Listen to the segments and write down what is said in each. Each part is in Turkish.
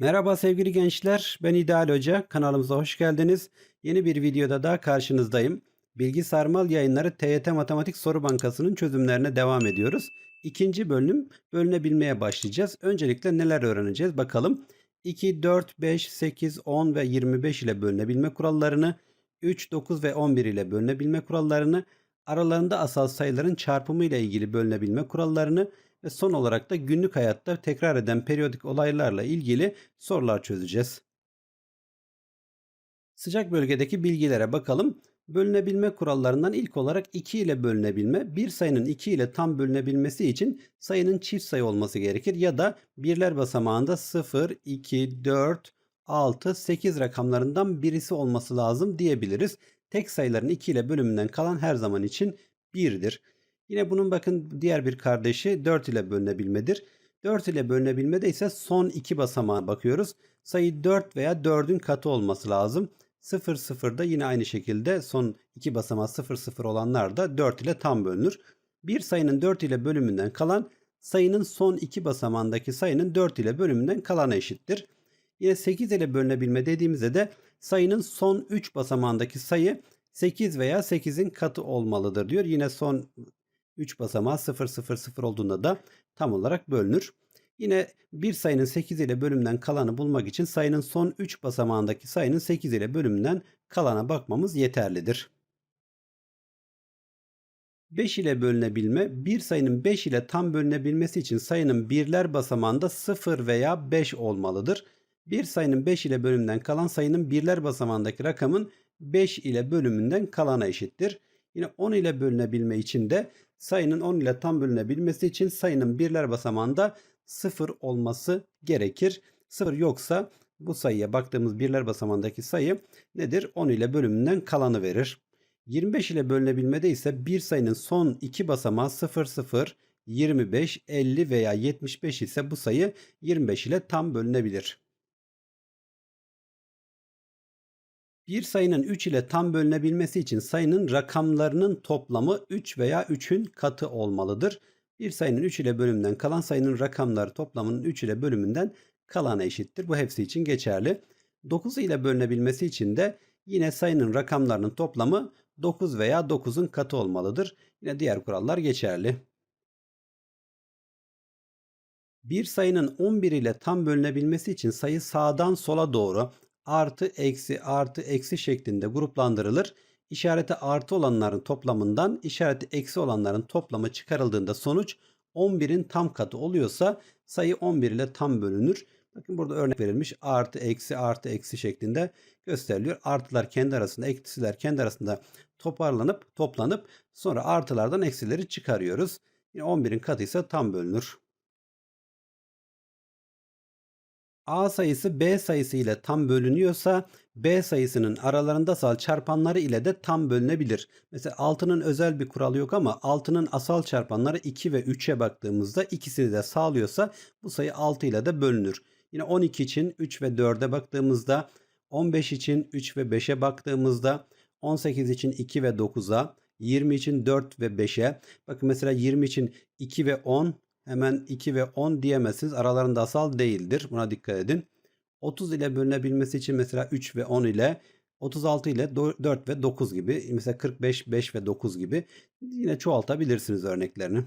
Merhaba sevgili gençler, ben İdeal Hoca. Kanalımıza hoş geldiniz. Yeni bir videoda daha karşınızdayım. Bilgi Sarmal Yayınları TYT Matematik Soru Bankası'nın çözümlerine devam ediyoruz. İkinci bölüm bölünebilmeye başlayacağız. Öncelikle neler öğreneceğiz bakalım. 2, 4, 5, 8, 10 ve 25 ile bölünebilme kurallarını, 3, 9 ve 11 ile bölünebilme kurallarını, aralarında asal sayıların çarpımı ile ilgili bölünebilme kurallarını ve son olarak da günlük hayatta tekrar eden periyodik olaylarla ilgili sorular çözeceğiz. Sıcak bölgedeki bilgilere bakalım. Bölünebilme kurallarından ilk olarak 2 ile bölünebilme, bir sayının 2 ile tam bölünebilmesi için sayının çift sayı olması gerekir ya da birler basamağında 0, 2, 4, 6, 8 rakamlarından birisi olması lazım diyebiliriz. Tek sayıların 2 ile bölümünden kalan her zaman için 1'dir. Yine bunun bakın diğer bir kardeşi 4 ile bölünebilmedir. 4 ile bölünebilmede ise son iki basamağa bakıyoruz. Sayı 4 veya 4'ün katı olması lazım. 0 0 da yine aynı şekilde son iki basamağı 0 0 olanlar da 4 ile tam bölünür. Bir sayının 4 ile bölümünden kalan sayının son iki basamağındaki sayının 4 ile bölümünden kalana eşittir. Yine 8 ile bölünebilme dediğimizde de sayının son 3 basamağındaki sayı 8 veya 8'in katı olmalıdır diyor. Yine son 3 basamağı 0 0 0 olduğunda da tam olarak bölünür. Yine bir sayının 8 ile bölümünden kalanı bulmak için sayının son 3 basamağındaki sayının 8 ile bölümünden kalana bakmamız yeterlidir. 5 ile bölünebilme, bir sayının 5 ile tam bölünebilmesi için sayının birler basamağında 0 veya 5 olmalıdır. Bir sayının 5 ile bölümünden kalan sayının birler basamağındaki rakamın 5 ile bölümünden kalana eşittir. Yine 10 ile bölünebilme için de sayının 10 ile tam bölünebilmesi için sayının birler basamağında 0 olması gerekir. 0 yoksa bu sayıya baktığımız birler basamağındaki sayı nedir? 10 ile bölümünden kalanı verir. 25 ile bölünebilmede ise bir sayının son iki basamağı 0, 0, 25, 50 veya 75 ise bu sayı 25 ile tam bölünebilir. Bir sayının 3 ile tam bölünebilmesi için sayının rakamlarının toplamı 3 veya 3'ün katı olmalıdır. Bir sayının 3 ile bölümünden kalan sayının rakamları toplamının 3 ile bölümünden kalana eşittir. Bu hepsi için geçerli. 9 ile bölünebilmesi için de yine sayının rakamlarının toplamı 9 veya 9'un katı olmalıdır. Yine diğer kurallar geçerli. Bir sayının 11 ile tam bölünebilmesi için sayı sağdan sola doğru artı eksi artı eksi şeklinde gruplandırılır. İşareti artı olanların toplamından işareti eksi olanların toplamı çıkarıldığında sonuç 11'in tam katı oluyorsa sayı 11 ile tam bölünür. Bakın burada örnek verilmiş artı eksi artı eksi şeklinde gösteriliyor. Artılar kendi arasında eksiler kendi arasında toparlanıp toplanıp sonra artılardan eksileri çıkarıyoruz. Yine 11'in katı ise tam bölünür. A sayısı B sayısı ile tam bölünüyorsa B sayısının aralarında asal çarpanları ile de tam bölünebilir. Mesela 6'nın özel bir kuralı yok ama 6'nın asal çarpanları 2 ve 3'e baktığımızda ikisini de sağlıyorsa bu sayı 6 ile de bölünür. Yine 12 için 3 ve 4'e baktığımızda 15 için 3 ve 5'e baktığımızda 18 için 2 ve 9'a 20 için 4 ve 5'e bakın mesela 20 için 2 ve 10 hemen 2 ve 10 diyemezsiniz. Aralarında asal değildir. Buna dikkat edin. 30 ile bölünebilmesi için mesela 3 ve 10 ile 36 ile 4 ve 9 gibi mesela 45, 5 ve 9 gibi yine çoğaltabilirsiniz örneklerini.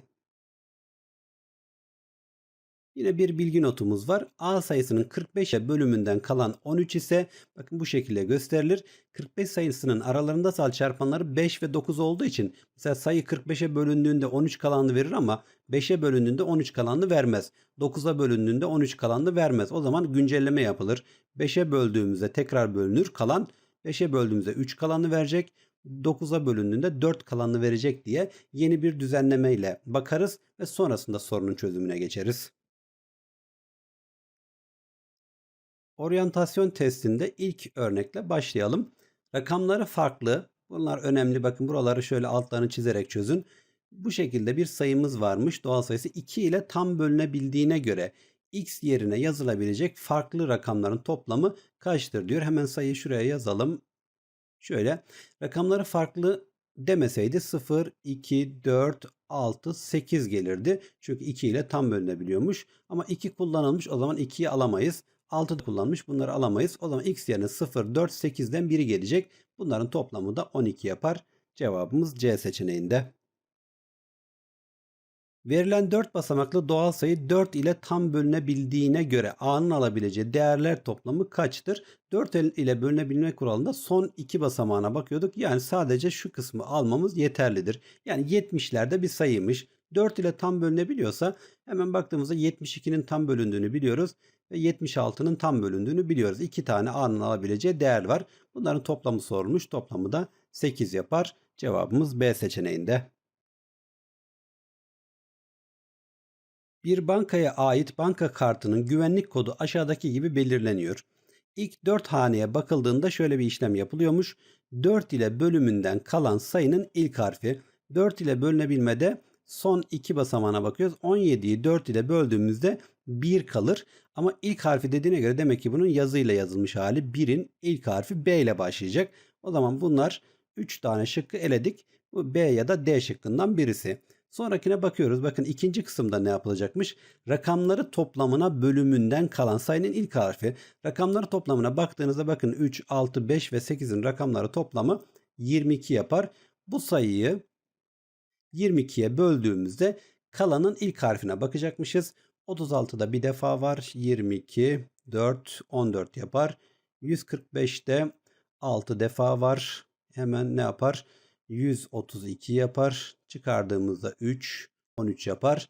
Yine bir bilgi notumuz var. A sayısının 45'e bölümünden kalan 13 ise bakın bu şekilde gösterilir. 45 sayısının aralarında sal çarpanları 5 ve 9 olduğu için mesela sayı 45'e bölündüğünde 13 kalanını verir ama 5'e bölündüğünde 13 kalanını vermez. 9'a bölündüğünde 13 kalanını vermez. O zaman güncelleme yapılır. 5'e böldüğümüzde tekrar bölünür. Kalan 5'e böldüğümüzde 3 kalanını verecek. 9'a bölündüğünde 4 kalanını verecek diye yeni bir düzenleme ile bakarız ve sonrasında sorunun çözümüne geçeriz. Oryantasyon testinde ilk örnekle başlayalım. Rakamları farklı. Bunlar önemli. Bakın buraları şöyle altlarını çizerek çözün. Bu şekilde bir sayımız varmış. Doğal sayısı 2 ile tam bölünebildiğine göre x yerine yazılabilecek farklı rakamların toplamı kaçtır diyor. Hemen sayıyı şuraya yazalım. Şöyle rakamları farklı demeseydi 0, 2, 4, 6, 8 gelirdi. Çünkü 2 ile tam bölünebiliyormuş. Ama 2 kullanılmış o zaman 2'yi alamayız. 6'da kullanmış. Bunları alamayız. O zaman x yerine 0, 4, 8'den biri gelecek. Bunların toplamı da 12 yapar. Cevabımız C seçeneğinde. Verilen 4 basamaklı doğal sayı 4 ile tam bölünebildiğine göre A'nın alabileceği değerler toplamı kaçtır? 4 ile bölünebilme kuralında son 2 basamağına bakıyorduk. Yani sadece şu kısmı almamız yeterlidir. Yani 70'lerde bir sayıymış. 4 ile tam bölünebiliyorsa hemen baktığımızda 72'nin tam bölündüğünü biliyoruz ve 76'nın tam bölündüğünü biliyoruz. 2 tane A'nın alabileceği değer var. Bunların toplamı sorulmuş. Toplamı da 8 yapar. Cevabımız B seçeneğinde. Bir bankaya ait banka kartının güvenlik kodu aşağıdaki gibi belirleniyor. İlk 4 haneye bakıldığında şöyle bir işlem yapılıyormuş. 4 ile bölümünden kalan sayının ilk harfi. 4 ile bölünebilmede son 2 basamağına bakıyoruz. 17'yi 4 ile böldüğümüzde 1 kalır. Ama ilk harfi dediğine göre demek ki bunun yazıyla yazılmış hali 1'in ilk harfi B ile başlayacak. O zaman bunlar 3 tane şıkkı eledik. Bu B ya da D şıkkından birisi. Sonrakine bakıyoruz. Bakın ikinci kısımda ne yapılacakmış? Rakamları toplamına bölümünden kalan sayının ilk harfi. Rakamları toplamına baktığınızda bakın 3, 6, 5 ve 8'in rakamları toplamı 22 yapar. Bu sayıyı 22'ye böldüğümüzde kalanın ilk harfine bakacakmışız. 36'da bir defa var. 22, 4, 14 yapar. 145'te 6 defa var. Hemen ne yapar? 132 yapar. Çıkardığımızda 3, 13 yapar.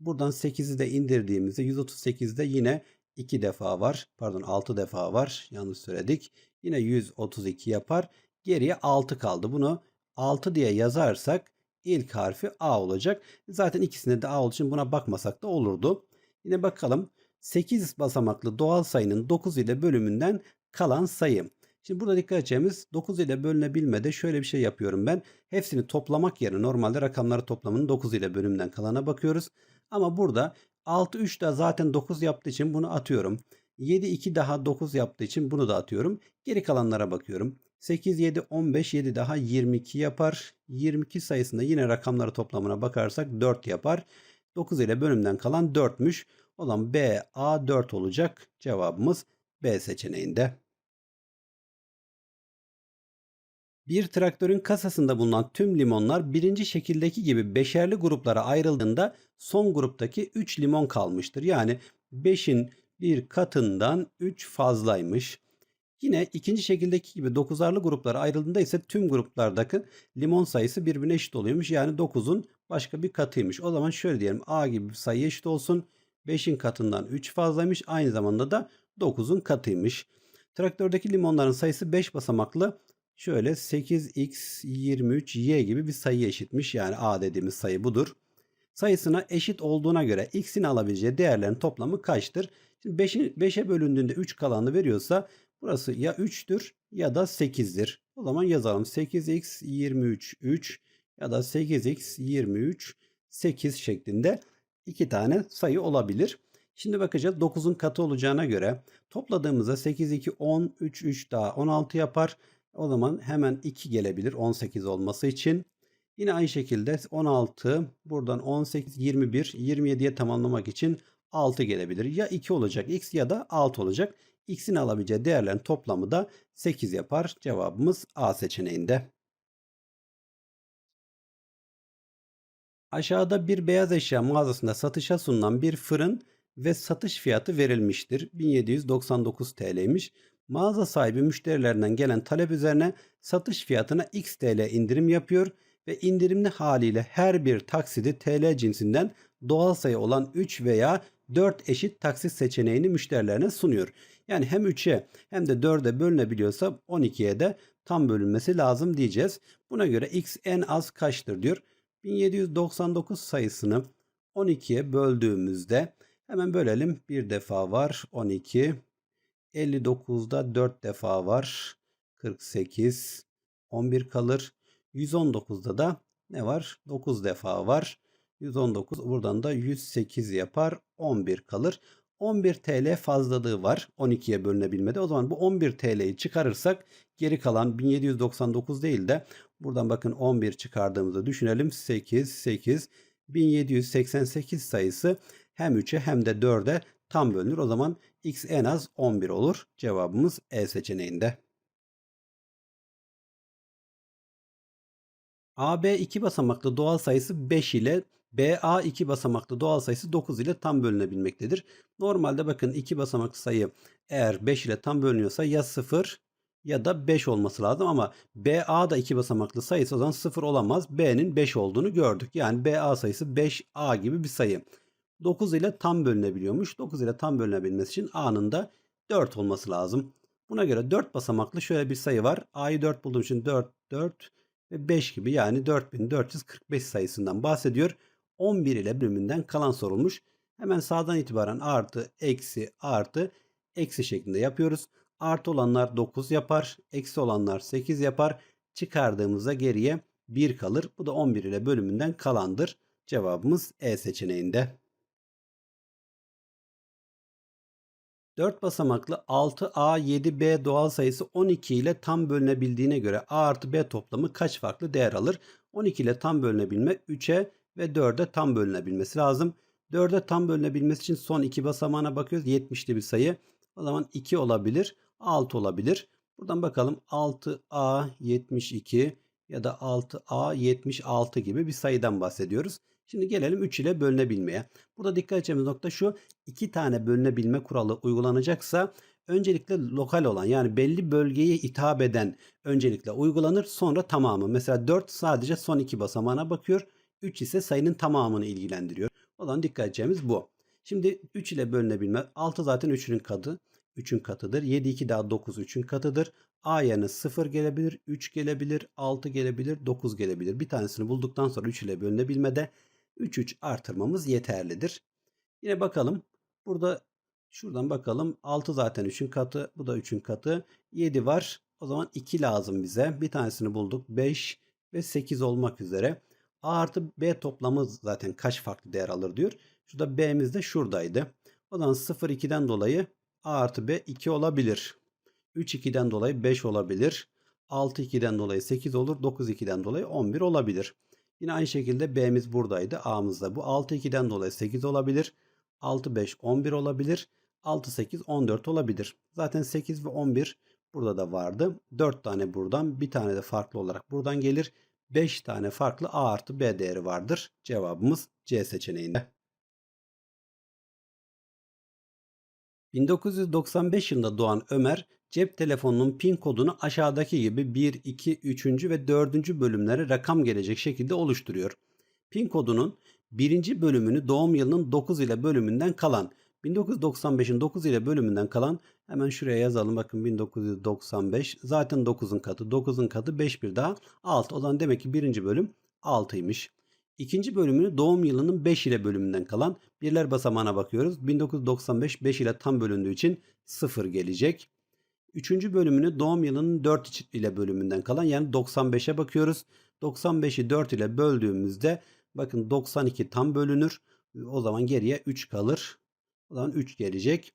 Buradan 8'i de indirdiğimizde 138'de yine 2 defa var. Pardon 6 defa var. Yanlış söyledik. Yine 132 yapar. Geriye 6 kaldı. Bunu 6 diye yazarsak ilk harfi A olacak. Zaten ikisinde de A olduğu için buna bakmasak da olurdu. Yine bakalım 8 basamaklı doğal sayının 9 ile bölümünden kalan sayı. Şimdi burada dikkat edeceğimiz 9 ile bölünebilmede şöyle bir şey yapıyorum ben. Hepsini toplamak yerine normalde rakamları toplamının 9 ile bölümden kalana bakıyoruz. Ama burada 6 3 de zaten 9 yaptığı için bunu atıyorum. 7 2 daha 9 yaptığı için bunu da atıyorum. Geri kalanlara bakıyorum. 8 7 15 7 daha 22 yapar. 22 sayısında yine rakamları toplamına bakarsak 4 yapar. 9 ile bölümden kalan 4'müş. O zaman B A 4 olacak. Cevabımız B seçeneğinde. Bir traktörün kasasında bulunan tüm limonlar birinci şekildeki gibi beşerli gruplara ayrıldığında son gruptaki 3 limon kalmıştır. Yani 5'in bir katından 3 fazlaymış. Yine ikinci şekildeki gibi 9'arlı gruplara ayrıldığında ise tüm gruplardaki limon sayısı birbirine eşit oluyormuş. Yani 9'un başka bir katıymış. O zaman şöyle diyelim A gibi bir sayı eşit olsun. 5'in katından 3 fazlaymış. Aynı zamanda da 9'un katıymış. Traktördeki limonların sayısı 5 basamaklı Şöyle 8x23y gibi bir sayı eşitmiş. Yani a dediğimiz sayı budur. Sayısına eşit olduğuna göre x'in alabileceği değerlerin toplamı kaçtır? Şimdi 5'e 5'e bölündüğünde 3 kalanı veriyorsa burası ya 3'tür ya da 8'dir. O zaman yazalım 8x23 3 ya da 8x23 8 şeklinde iki tane sayı olabilir. Şimdi bakacağız 9'un katı olacağına göre topladığımızda 8 2 10 3 3 daha 16 yapar. O zaman hemen 2 gelebilir 18 olması için. Yine aynı şekilde 16 buradan 18 21 27'ye tamamlamak için 6 gelebilir. Ya 2 olacak x ya da 6 olacak. X'in alabileceği değerlerin toplamı da 8 yapar. Cevabımız A seçeneğinde. Aşağıda bir beyaz eşya mağazasında satışa sunulan bir fırın ve satış fiyatı verilmiştir. 1799 TL'ymiş. Mağaza sahibi müşterilerinden gelen talep üzerine satış fiyatına X TL indirim yapıyor ve indirimli haliyle her bir taksidi TL cinsinden doğal sayı olan 3 veya 4 eşit taksit seçeneğini müşterilerine sunuyor. Yani hem 3'e hem de 4'e bölünebiliyorsa 12'ye de tam bölünmesi lazım diyeceğiz. Buna göre x en az kaçtır diyor. 1799 sayısını 12'ye böldüğümüzde hemen bölelim. Bir defa var 12 59'da 4 defa var. 48. 11 kalır. 119'da da ne var? 9 defa var. 119 buradan da 108 yapar. 11 kalır. 11 TL fazlalığı var 12'ye bölünebilmede. O zaman bu 11 TL'yi çıkarırsak geri kalan 1799 değil de buradan bakın 11 çıkardığımızda düşünelim. 8, 8, 1788 sayısı hem 3'e hem de 4'e tam bölünür. O zaman x en az 11 olur. Cevabımız E seçeneğinde. AB iki basamaklı doğal sayısı 5 ile BA iki basamaklı doğal sayısı 9 ile tam bölünebilmektedir. Normalde bakın iki basamaklı sayı eğer 5 ile tam bölünüyorsa ya 0 ya da 5 olması lazım ama BA da iki basamaklı sayısı o zaman 0 olamaz. B'nin 5 olduğunu gördük. Yani BA sayısı 5A gibi bir sayı. 9 ile tam bölünebiliyormuş. 9 ile tam bölünebilmesi için A'nın da 4 olması lazım. Buna göre 4 basamaklı şöyle bir sayı var. A'yı 4 bulduğum için 4, 4 ve 5 gibi yani 4445 sayısından bahsediyor. 11 ile bölümünden kalan sorulmuş. Hemen sağdan itibaren artı, eksi, artı, eksi şeklinde yapıyoruz. Artı olanlar 9 yapar, eksi olanlar 8 yapar. Çıkardığımızda geriye 1 kalır. Bu da 11 ile bölümünden kalandır. Cevabımız E seçeneğinde. 4 basamaklı 6A7B doğal sayısı 12 ile tam bölünebildiğine göre A artı B toplamı kaç farklı değer alır? 12 ile tam bölünebilme 3'e ve 4'e tam bölünebilmesi lazım. 4'e tam bölünebilmesi için son iki basamağına bakıyoruz. 70'li bir sayı. O zaman 2 olabilir, 6 olabilir. Buradan bakalım 6A 72 ya da 6A 76 gibi bir sayıdan bahsediyoruz. Şimdi gelelim 3 ile bölünebilmeye. Burada dikkat edeceğimiz nokta şu. iki tane bölünebilme kuralı uygulanacaksa öncelikle lokal olan yani belli bölgeye hitap eden öncelikle uygulanır sonra tamamı. Mesela 4 sadece son iki basamağına bakıyor. 3 ise sayının tamamını ilgilendiriyor. O zaman dikkat edeceğimiz bu. Şimdi 3 ile bölünebilme 6 zaten 3'ün katı. 3'ün katıdır. 7 2 daha 9 3'ün katıdır. A yerine 0 gelebilir, 3 gelebilir, 6 gelebilir, 9 gelebilir. Bir tanesini bulduktan sonra 3 ile bölünebilmede 3 3 artırmamız yeterlidir. Yine bakalım. Burada şuradan bakalım. 6 zaten 3'ün katı. Bu da 3'ün katı. 7 var. O zaman 2 lazım bize. Bir tanesini bulduk. 5 ve 8 olmak üzere. A artı B toplamı zaten kaç farklı değer alır diyor. Şurada B'miz de şuradaydı. O zaman 0 2'den dolayı A artı B 2 olabilir. 3 2'den dolayı 5 olabilir. 6 2'den dolayı 8 olur. 9 2'den dolayı 11 olabilir. Yine aynı şekilde B'miz buradaydı. A'mız da bu. 6 2'den dolayı 8 olabilir. 6 5 11 olabilir. 6 8 14 olabilir. Zaten 8 ve 11 burada da vardı. 4 tane buradan bir tane de farklı olarak buradan gelir. 5 tane farklı A artı B değeri vardır. Cevabımız C seçeneğinde. 1995 yılında doğan Ömer cep telefonunun pin kodunu aşağıdaki gibi 1, 2, 3. ve 4. bölümlere rakam gelecek şekilde oluşturuyor. Pin kodunun birinci bölümünü doğum yılının 9 ile bölümünden kalan 1995'in 9 ile bölümünden kalan hemen şuraya yazalım bakın 1995 zaten 9'un katı 9'un katı 5 bir daha 6 o zaman demek ki birinci bölüm 6'ymış. İkinci bölümünü doğum yılının 5 ile bölümünden kalan birler basamağına bakıyoruz. 1995 5 ile tam bölündüğü için 0 gelecek. Üçüncü bölümünü doğum yılının 4 ile bölümünden kalan yani 95'e bakıyoruz. 95'i 4 ile böldüğümüzde bakın 92 tam bölünür. O zaman geriye 3 kalır. Zaman 3 gelecek.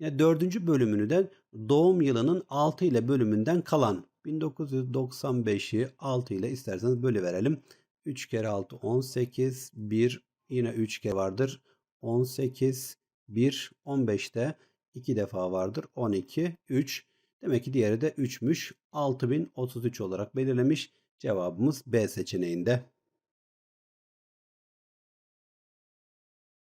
Yine dördüncü bölümünü de doğum yılının 6 ile bölümünden kalan 1995'i 6 ile isterseniz bölüverelim. 3 kere 6 18 1 yine 3 kere vardır. 18 1 15'te 2 defa vardır. 12 3 demek ki diğeri de 3'müş. 6033 olarak belirlemiş. Cevabımız B seçeneğinde.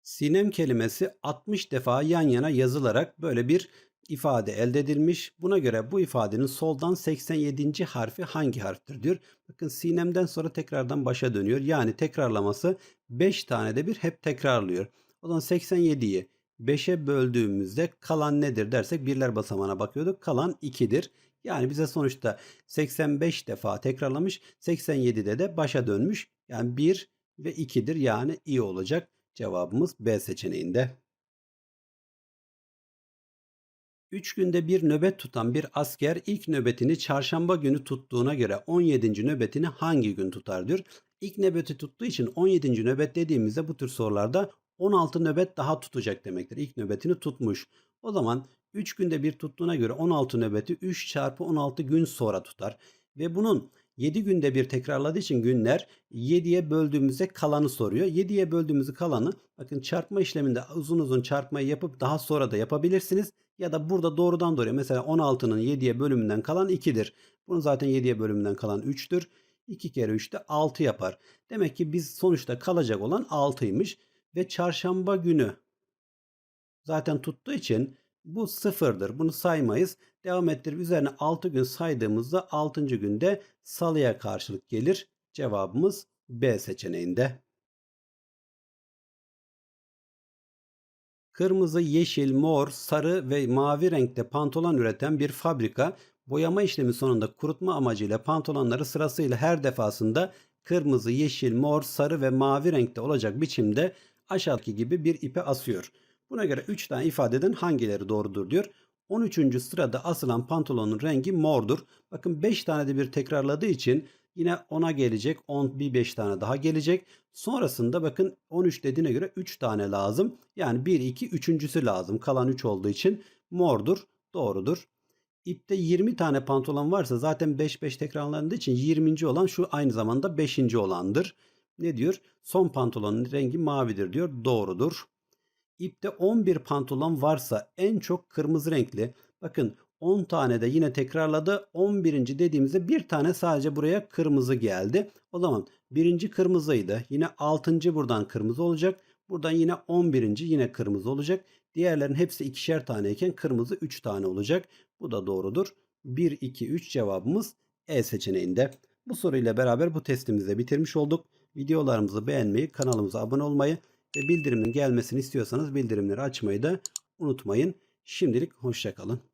Sinem kelimesi 60 defa yan yana yazılarak böyle bir ifade elde edilmiş. Buna göre bu ifadenin soldan 87. harfi hangi harftir diyor. Bakın sinemden sonra tekrardan başa dönüyor. Yani tekrarlaması 5 tane de bir hep tekrarlıyor. O zaman 87'yi 5'e böldüğümüzde kalan nedir dersek birler basamağına bakıyorduk. Kalan 2'dir. Yani bize sonuçta 85 defa tekrarlamış. 87'de de başa dönmüş. Yani 1 ve 2'dir. Yani i olacak. Cevabımız B seçeneğinde. 3 günde bir nöbet tutan bir asker ilk nöbetini çarşamba günü tuttuğuna göre 17. nöbetini hangi gün tutar diyor. İlk nöbeti tuttuğu için 17. nöbet dediğimizde bu tür sorularda 16 nöbet daha tutacak demektir. İlk nöbetini tutmuş. O zaman 3 günde bir tuttuğuna göre 16 nöbeti 3 çarpı 16 gün sonra tutar. Ve bunun 7 günde bir tekrarladığı için günler 7'ye böldüğümüzde kalanı soruyor. 7'ye böldüğümüzde kalanı bakın çarpma işleminde uzun uzun çarpmayı yapıp daha sonra da yapabilirsiniz. Ya da burada doğrudan doğruya mesela 16'nın 7'ye bölümünden kalan 2'dir. Bunun zaten 7'ye bölümünden kalan 3'tür. 2 kere 3 de 6 yapar. Demek ki biz sonuçta kalacak olan 6'ymış. Ve çarşamba günü zaten tuttuğu için bu sıfırdır. Bunu saymayız. Devam ettirip üzerine 6 gün saydığımızda 6. günde salıya karşılık gelir. Cevabımız B seçeneğinde. Kırmızı, yeşil, mor, sarı ve mavi renkte pantolon üreten bir fabrika boyama işlemi sonunda kurutma amacıyla pantolonları sırasıyla her defasında kırmızı, yeşil, mor, sarı ve mavi renkte olacak biçimde aşağıdaki gibi bir ipe asıyor. Buna göre 3 tane ifadeden hangileri doğrudur diyor. 13. sırada asılan pantolonun rengi mordur. Bakın 5 tane de bir tekrarladığı için yine 10'a gelecek. 10 bir 5 tane daha gelecek. Sonrasında bakın 13 dediğine göre 3 tane lazım. Yani 1 2 üçüncüsü lazım. Kalan 3 olduğu için mordur. Doğrudur. İpte 20 tane pantolon varsa zaten 5 5 tekrarlandığı için 20. olan şu aynı zamanda 5. olandır. Ne diyor? Son pantolonun rengi mavidir diyor. Doğrudur. İpte 11 pantolon varsa en çok kırmızı renkli. Bakın 10 tane de yine tekrarladı. 11. dediğimizde bir tane sadece buraya kırmızı geldi. O zaman birinci kırmızıydı. Yine 6. buradan kırmızı olacak. Buradan yine 11. yine kırmızı olacak. Diğerlerin hepsi ikişer taneyken kırmızı 3 tane olacak. Bu da doğrudur. 1, 2, 3 cevabımız E seçeneğinde. Bu soruyla beraber bu testimizi bitirmiş olduk. Videolarımızı beğenmeyi, kanalımıza abone olmayı ve bildirimin gelmesini istiyorsanız bildirimleri açmayı da unutmayın. Şimdilik hoşçakalın.